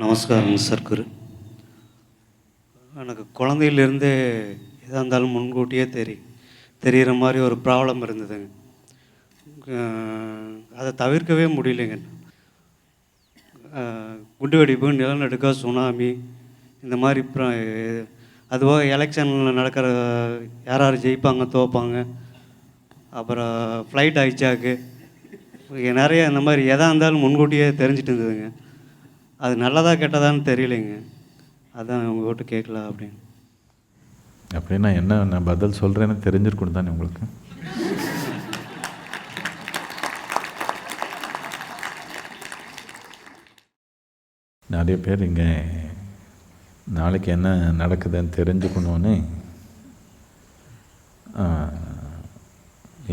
நமஸ்காரம் சர்க்குரு எனக்கு குழந்தையிலேருந்தே எதாக இருந்தாலும் முன்கூட்டியே தெரியும் தெரிகிற மாதிரி ஒரு ப்ராப்ளம் இருந்ததுங்க. அதை தவிர்க்கவே முடியலைங்க. அஹ் குண்டு வெடிப்பு நிலநடுக்கம் சுனாமி இந்த மாதிரி ப்ரா அதுபோக எலெக்ஷனில் நடக்கிற யார் யார் ஜெயிப்பாங்க தோப்பாங்க அப்புறம் ஃப்ளைட் ஆயிடுச்சாக்கு நிறைய இந்த மாதிரி எதாக இருந்தாலும் முன்கூட்டியே தெரிஞ்சிட்டு இருந்ததுங்க. அது நல்லதாக கெட்டதான்னு தெரியலைங்க. அதான் உங்கள்கிட்ட கேட்கல அப்படின்னு. அப்படின்னா என்ன நான் பதில் சொல்கிறேன்னு தெரிஞ்சிருக்கணும் தானே உங்களுக்கு? நிறைய பேர் இங்கே நாளைக்கு என்ன நடக்குதுன்னு தெரிஞ்சுக்கணுன்னு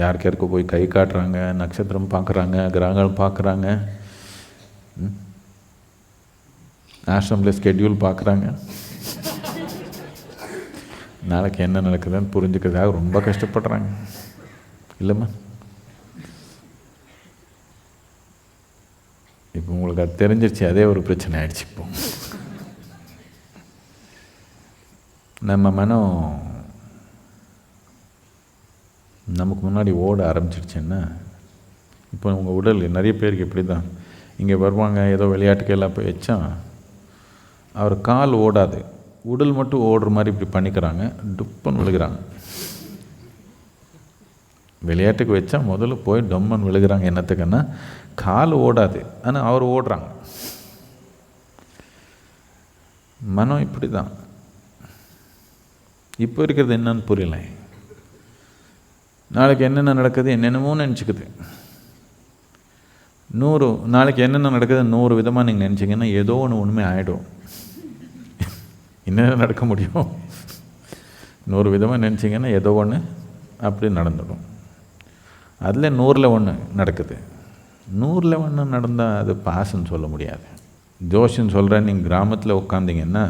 யாருக்கு யாருக்கு போய் கை காட்டுறாங்க நட்சத்திரம் பார்க்குறாங்க கிரகங்கள் பார்க்குறாங்க நேஷனலில் ஸ்கெட்யூல் பார்க்குறாங்க. நாளைக்கு என்ன நடக்குதுன்னு புரிஞ்சுக்கிறதுக்காக ரொம்ப கஷ்டப்படுறாங்க. இல்லைம்மா? இப்போ உங்களுக்கு அது தெரிஞ்சிருச்சு அதே ஒரு பிரச்சனை ஆயிடுச்சு இப்போ. நம்ம மனம் நமக்கு முன்னாடி ஓட ஆரம்பிச்சிடுச்சுன்னா இப்போ உங்கள் உடல் நிறைய பேருக்கு இப்படி தான் இங்கே வருவாங்க ஏதோ விளையாட்டுக்கு எல்லாம் போய் வச்சா அவர் கால் ஓடாது. உடல் மட்டும் ஓடுற மாதிரி இப்படி பண்ணிக்கிறாங்க. டுப்பன் விழுகிறாங்க. விளையாட்டுக்கு வச்சா முதல்ல போய் டொம்மன் விழுகிறாங்க என்னத்துக்குன்னா கால் ஓடாது. ஆனால் அவர் ஓடுறாங்க. மனம் இப்படி தான் இப்போ இருக்கிறது என்னன்னு புரியல. நாளைக்கு என்னென்ன நடக்குது என்னென்னமோ நினச்சிக்குது. நூறு நாளைக்கு என்னென்ன நடக்குது நூறு விதமாக நீங்கள் நினச்சிங்கன்னா ஏதோ ஒன்று உண்மை ஆகிடும் என்ன நடக்க முடியும்? நூறு விதமாக நினச்சிங்கன்னா ஏதோ ஒன்று அப்படி நடந்துடும். அதில் நூறில் ஒன்று நடக்குது. நூறில் ஒன்று நடந்தால் அது பாசன்னு சொல்ல முடியாது. ஜோஷின்னு சொல்கிறேன் நீங்கள் கிராமத்தில் உட்காந்திங்கன்னா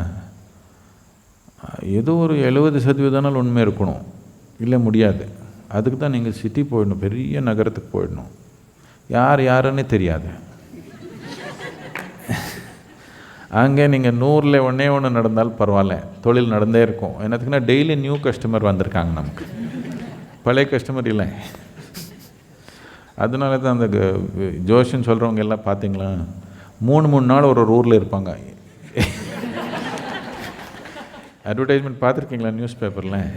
ஏதோ ஒரு எழுபது சதவீதம்னாலும் உண்மை இருக்கணும். இல்லை முடியாது. அதுக்கு தான் நீங்கள் சிட்டி போயிடணும் பெரிய நகரத்துக்கு போயிடணும். யார் யாருன்னே தெரியாது. அங்கே நீங்கள் நூறில் ஒன்றே ஒன்று நடந்தால் பரவாயில்ல தொழில் நடந்தே இருக்கும். என்னத்துக்குன்னா டெய்லி நியூ கஸ்டமர் வந்திருக்காங்க நமக்கு. பழைய கஸ்டமர் இல்லை. அதனால தான் அந்த க- ஜோஷின்னு சொல்கிறவங்க எல்லாம் பார்த்தீங்களா? மூணு மூணு நாள் ஒரு ஒரு ஊரில் இருப்பாங்க. அட்வர்டைஸ்மெண்ட் பார்த்துருக்கீங்களா நியூஸ் பேப்பரில்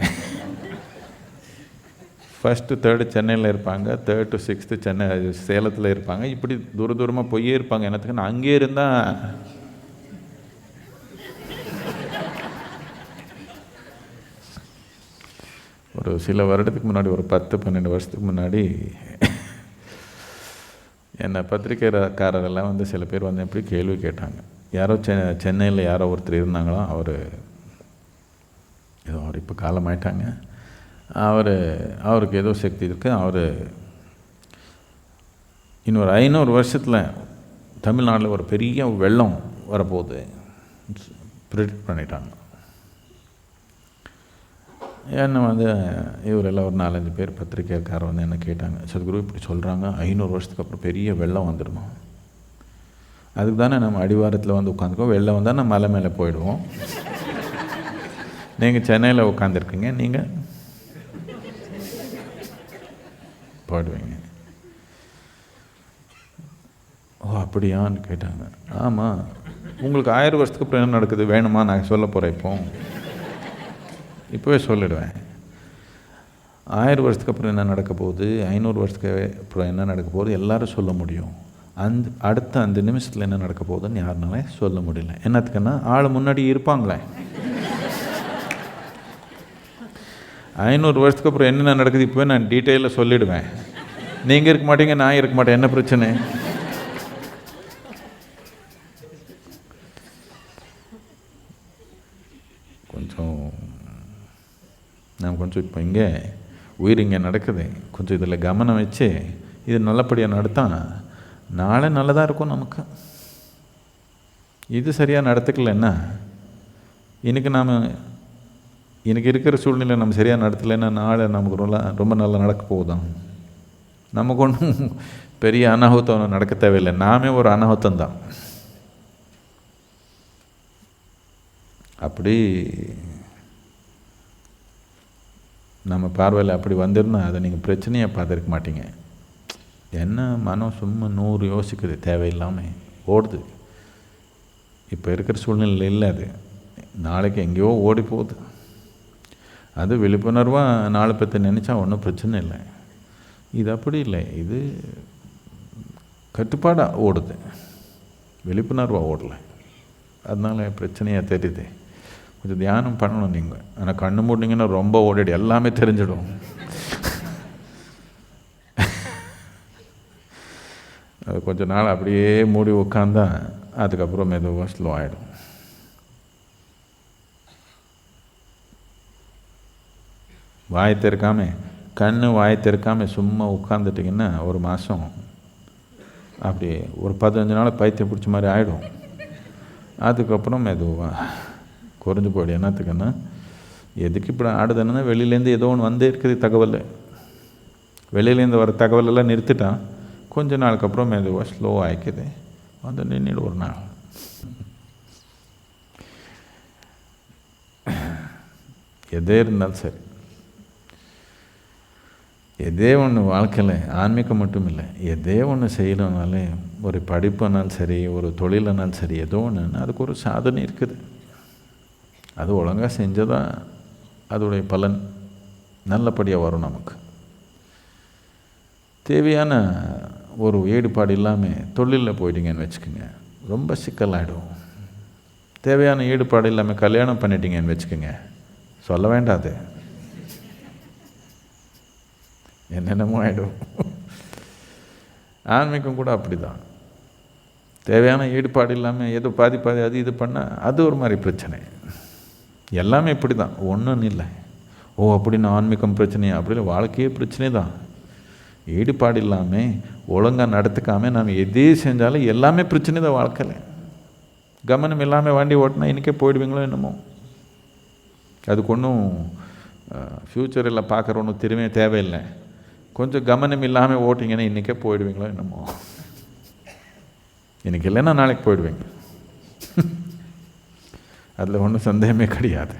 ஃபஸ்ட்டு தேர்டு சென்னையில் இருப்பாங்க. தேர்ட் டு சிக்ஸ்த்து சென்னை சேலத்தில் இருப்பாங்க. இப்படி தூர தூரமாக போயே இருப்பாங்க. என்னத்துக்குன்னு அங்கே இருந்தால் ஒரு சில வருடத்துக்கு முன்னாடி ஒரு பத்து பன்னெண்டு வருஷத்துக்கு முன்னாடி என்னை பத்திரிக்கைக்காரரெல்லாம் வந்து சில பேர் வந்து எப்படி கேள்வி கேட்டாங்க. யாரோ செ சென்னையில் யாரோ ஒருத்தர் இருந்தாங்களோ? அவர் ஏதோ அவர் இப்போ காலமாயிட்டாங்க. அவர் அவருக்கு ஏதோ சக்தி இருக்குது அவர் இன்னொரு ஐநூறு வருஷத்தில் தமிழ்நாட்டில் ஒரு பெரிய வெள்ளம் வரப்போகுது. ப்ரிடிக்ட் பண்ணிட்டாங்க. என்னை வந்து இவரெல்லாம் ஒரு நாலஞ்சு பேர் பத்திரிக்கைக்காரர் வந்து என்ன கேட்டாங்க சத்குரு இப்படி சொல்கிறாங்க ஐநூறு வருஷத்துக்கு அப்புறம் பெரிய வெள்ளம் வந்துடுமா? அதுக்கு தானே நம்ம அடிவாரத்தில் வந்து உட்காந்துக்கோ வெள்ளம் வந்தால் நம்ம மலை மேலே போயிடுவோம். நீங்கள் சென்னையில் உட்காந்துருக்கீங்க நீங்கள் போயிடுவீங்க. ஓ அப்படியான்னு கேட்டாங்க. ஆமாம் உங்களுக்கு ஆயிரம் வருஷத்துக்கு அப்புறம் என்ன நடக்குது? வேணுமா? நான் சொல்ல போகிறேன் இப்போ. இப்போவே சொல்லிடுவேன். ஆயிரம் வருஷத்துக்கு அப்புறம் என்ன நடக்க போகுது? ஐநூறு வருஷத்துக்கு அப்புறம் என்ன நடக்க போகுது? எல்லாரும் சொல்ல முடியும். அந்த அடுத்த அந்த நிமிஷத்தில் என்ன நடக்க போகுதுன்னு யாருனால சொல்ல முடியல. என்னத்துக்குன்னா ஆள் முன்னாடி இருப்பாங்களே. ஐநூறு வருஷத்துக்கு அப்புறம் என்னென்ன நடக்குது இப்போவே நான் டீட்டெயிலில் சொல்லிடுவேன். நீங்கள் இருக்க மாட்டீங்க நான் இருக்க மாட்டேன். என்ன பிரச்சனை கொஞ்சம் நான் கொஞ்சம் இப்போ இங்கே உயிர் இங்கே நடக்குது. கொஞ்சம் இதில் கவனம் வச்சு இது நல்லபடியாக நடத்தா நாளை நல்லதாக இருக்கும் நமக்கு. இது சரியாக நடத்துக்கலைன்னா இன்றைக்கி நாம் இன்றைக்கி இருக்கிற சூழ்நிலை நம்ம சரியாக நடத்தலைன்னா நாளை நமக்கு ரொம்ப ரொம்ப நல்லா நடக்க போகுதான் நமக்கு ஒன்றும் பெரிய அனாಹುத்தம் ஒன்றும் நடக்க தேவையில்லை. நாமே ஒரு அனாಹುத்தம் தான். அப்படி நம்ம பார்வையில் அப்படி வந்திருந்தால் அதை நீங்கள் பிரச்சனையாக பார்த்துருக்க மாட்டீங்க. என்ன மனம் சும்மா நூறு யோசிக்குது தேவையில்லாமல் ஓடுது. இப்போ இருக்கிற சூழ்நிலை இல்லை அது. நாளைக்கு எங்கேயோ ஓடி போகுது. அது விழிப்புணர்வாக நாலு பற்றி நினச்சா ஒன்றும் பிரச்சனை இல்லை. இது அப்படி இல்லை. இது கட்டுப்பாடாக ஓடுது. விழிப்புணர்வாக ஓடலை. அதனால் பிரச்சனையாக தெரியுது. கொஞ்சம் தியானம் பண்ணணும் நீங்கள் ஆனால் கண்ணு மூடினீங்கன்னா ரொம்ப ஓடிடு எல்லாமே தெரிஞ்சிடும். அது கொஞ்ச நாள் அப்படியே மூடி உட்காந்தா அதுக்கப்புறம் மெதுவாக ஸ்லோ ஆகிடும் வாய் திறக்காம கண்ணு வாய் திறக்காம சும்மா உட்காந்துட்டிங்கன்னா ஒரு மாதம் அப்படி ஒரு பதினஞ்சு நாள் பைத்தியம் பிடிச்ச மாதிரி ஆகிடும் அதுக்கப்புறம் மெதுவாக குறைஞ்சு போயிடும் என்னத்துக்குன்னா எதுக்கு இப்படி ஆடுதுன்னா வெளியிலேருந்து ஏதோ ஒன்று வந்தே இருக்குது தகவல். வெளியிலேருந்து வர தகவலெல்லாம் நிறுத்திட்டான். கொஞ்ச நாளுக்கு அப்புறம் மெதுவாக ஸ்லோ ஆகிக்குது வந்து நின்றுடு ஒரு நாள். எதே இருந்தாலும் சரி. எதே ஒன்று வாழ்க்கையில் ஆன்மீகம் மட்டும் இல்லை எதே ஒன்று செய்யணும்னாலே ஒரு படிப்புனாலும் சரி ஒரு தொழிலானாலும் சரி ஏதோ ஒன்றுன்னா அதுக்கு ஒரு சாதனை இருக்குது. அது ஒழுங்காக செஞ்சால் தான் அதோடைய பலன் நல்லபடியாக வரும் நமக்கு. தேவையான ஒரு ஈடுபாடு இல்லாமல் தொழிலில் போயிட்டீங்கன்னு வச்சுக்கோங்க. ரொம்ப சிக்கலாகிடும் தேவையான ஈடுபாடு இல்லாமல் கல்யாணம் பண்ணிட்டீங்கன்னு வச்சுக்கோங்க. சொல்ல வேண்டாது என்னென்னமோ ஆகிடும் ஆன்மீகம் கூட அப்படி தான் தேவையான ஈடுபாடு இல்லாமல் ஏதோ பாதி பாதி அது இது பண்ணால் அது ஒரு மாதிரி பிரச்சனை. எல்லாமே இப்படி தான் ஒன்றும் இல்லை. ஓ அப்படின்னு ஆன்மீகம் பிரச்சனையா? அப்படின்னு வாழ்க்கையே பிரச்சனை தான் ஈடுபாடு இல்லாமல் ஒழுங்காக நடத்துக்காமல் நாம் எதே செஞ்சாலும் எல்லாமே பிரச்சனை தான் வாழ்க்கையில். கவனம் இல்லாமல் வண்டி ஓட்டினா இன்றைக்கே போயிடுவீங்களோ என்னமோ. அதுக்கு ஒன்றும் ஃப்யூச்சரில் பார்க்குற ஒன்றும் திரும்ப தேவையில்லை. கொஞ்சம் கவனம் இல்லாமல் ஓட்டிங்கன்னா இன்றைக்கே போயிடுவீங்களோ என்னமோ. இன்றைக்கி இல்லைன்னா நாளைக்கு போயிடுவீங்க. அதில் ஒன்றும் சந்தேகமே கிடையாது